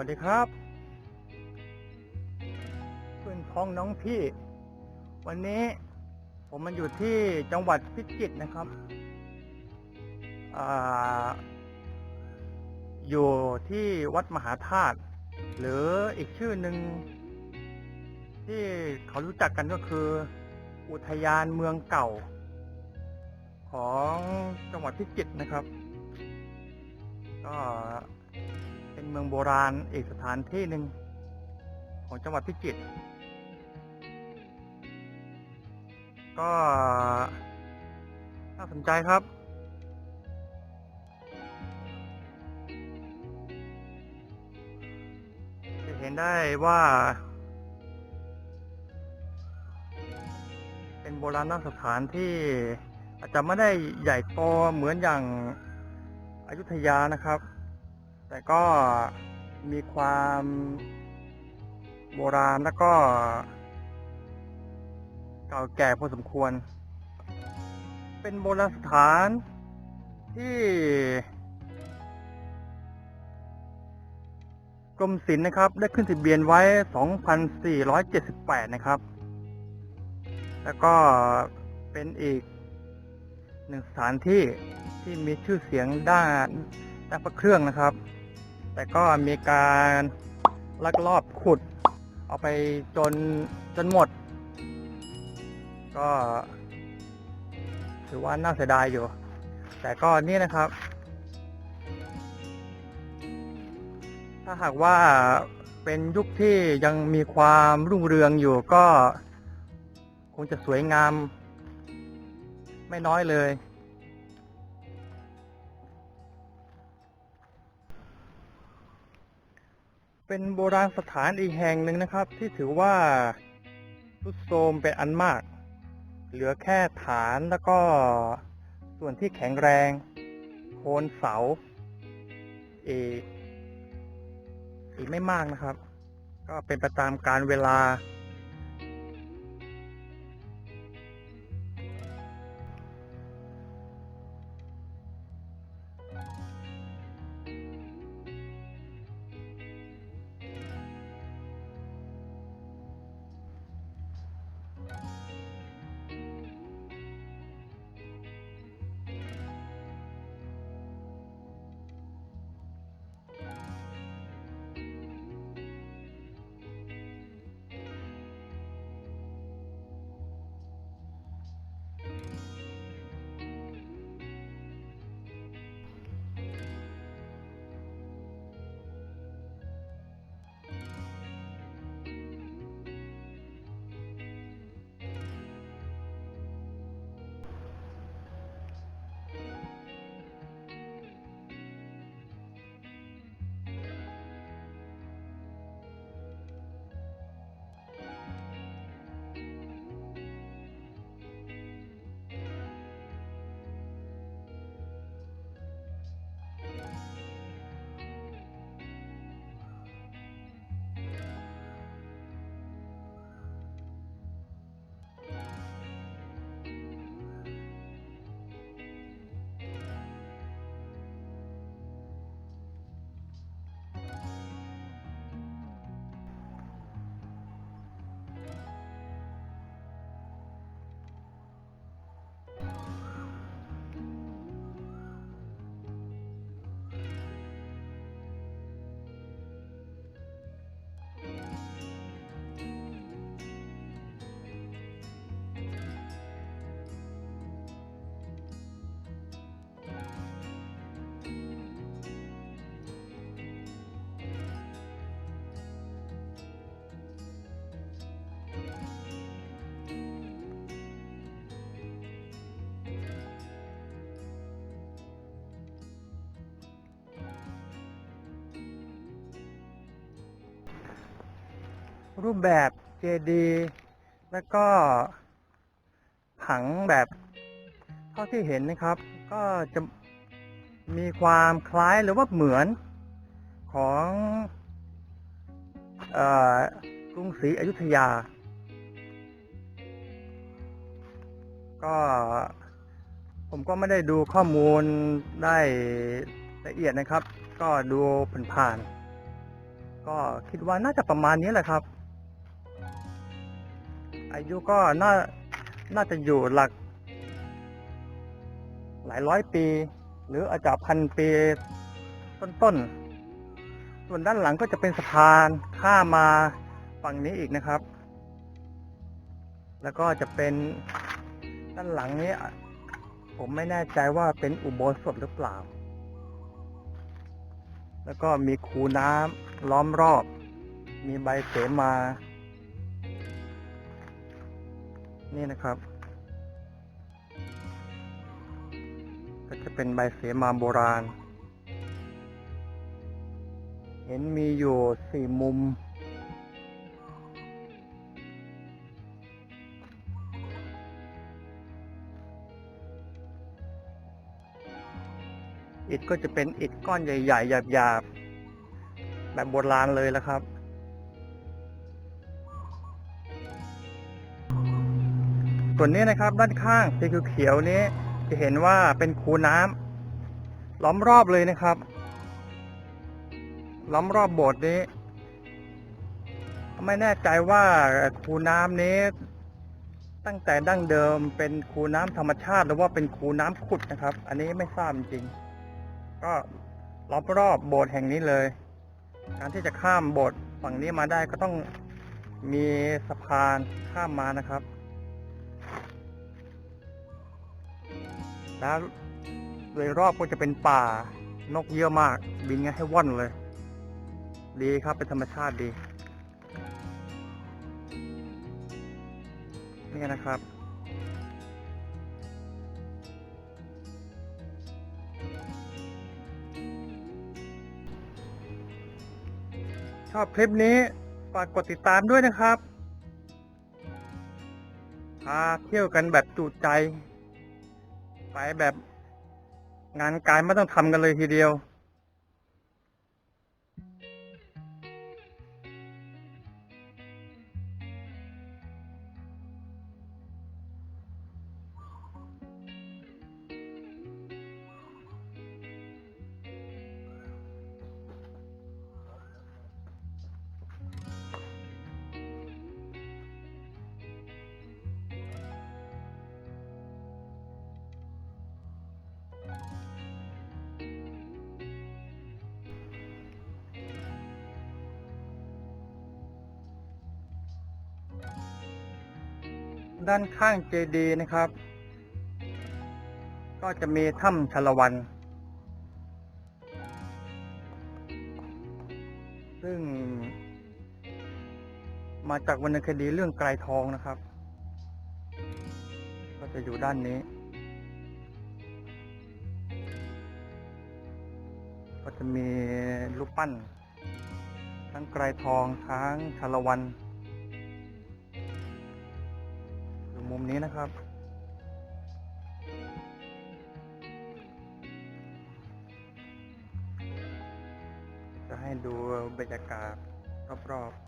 วัสดีครับ เพื่อนพ้องน้องพี่ วันนี้ผมมาอยู่ที่จังหวัดพิจิตรนะครับออยู่ที่วัดมหาธาตุหรืออีกชื่อหนึ่งที่เขารู้จักกันก็คือ อุทยานเมืองเก่า ของจังหวัดพิจิตรนะครับ ก็ เป็นเมืองโบราณอีกสถานที่หนึ่งของจังหวัดพิจิตร ก็น่าสนใจครับ จะเห็นได้ว่า เป็นโบราณสถานที่อาจจะไม่ได้ใหญ่โตเหมือนอย่างอายุทยานะครับ แต่ก็มีความโบราณแล้วก็ เก่าแก่พอสมควร เป็นโบราณสถานที่กรมศิลป์นะครับ ได้ขึ้นทะเบียนไว้ 2478 นะครับ แล้วก็เป็นอีกหนึ่งสถานที่ที่มีชื่อเสียงด้านด้านพระเครื่องนะครับ แต่ก็มีการลักลอบขุด เอาไปจนจนหมด ก็ถือว่าน่าเสียดายอยู่ แต่ก็นี่นะครับ ถ้าหากว่าเป็นยุคที่ยังมีความรุ่งเรืองอยู่ก็ คงจะสวยงาม ไม่น้อยเลย เป็นโบราณสถานอีกแห่งหนึ่งนะครับ ที่ถือว่าทรุดโทรมเป็นอันมาก เหลือแค่ฐานแล้วก็ส่วนที่แข็งแรง โคนเสาอีกอีกไม่มากนะครับ ก็เป็นไปตามการเวลา รูปแบบเจดีแล้วก็ผังแบบเท่าที่เห็นนะครับ ก็จะมีความคล้ายหรือว่าเหมือนของกรุงศรีอยุธยา ก็ผมก็ไม่ได้ดูข้อมูลได้ละเอียดนะครับ ก็ดูผ่านๆก็คิดว่าน่าจะประมาณนี้แหละครับ อายุก็น่าน่าจะอยู่หลัก หลายร้อยปี หรืออาจจะพันปีต้นๆ ส่วนด้านหลังก็จะเป็นสะพานข้ามมาฝั่งนี้อีกนะครับ แล้วก็จะเป็นด้านหลังนี้ ผมไม่แน่ใจว่าเป็นอุโบสถหรือเปล่า แล้วก็มีคูน้ำล้อมรอบ มีใบเสมา นี่นะครับ ก็จะเป็นใบเสมาโบราณ เห็นมีอยู่สี่มุม อิฐก็จะเป็นอิฐก้อนใหญ่ๆหยาบๆแบบโบราณเลยแล้วครับ ส่วนนี้นะครับ ด้านข้างสีเขียวๆนี้ จะเห็นว่าเป็นคูน้ำล้อมรอบเลยนะครับ ล้อมรอบโบสถ์นี้ ไม่แน่ใจว่าคูน้ำนี้ ตั้งแต่ดั้งเดิมเป็นคูน้ำธรรมชาติ หรือว่าเป็นคูน้ำขุดนะครับ อันนี้ไม่ทราบจริง ก็ล้อมรอบโบสถ์แห่งนี้เลย การที่จะข้ามโบสถ์ฝั่งนี้มาได้ก็ต้องมีสะพานข้ามมานะครับ แล้วโดยรอบก็จะเป็นป่านกเยอะมาก บินกันให้ว่อนเลย ดีครับเป็นธรรมชาติดี นี่นะครับชอบคลิปนี้ ฝากกดติดตามด้วยนะครับพาเที่ยวกันแบบจุใจ ไปแบบงานการไม่ต้องทำกันเลยทีเดียว ด้านข้างเจดีนะครับ ก็จะมีถ้ำชลวัน ซึ่ง มาจากวรรณคดีเรื่องไกรทองนะครับ ก็จะอยู่ด้านนี้ ก็จะมีรูปปั้น ทั้งไกรทองทั้งชลวัน นี้นะครับ จะให้ดูบรรยากาศรอบๆ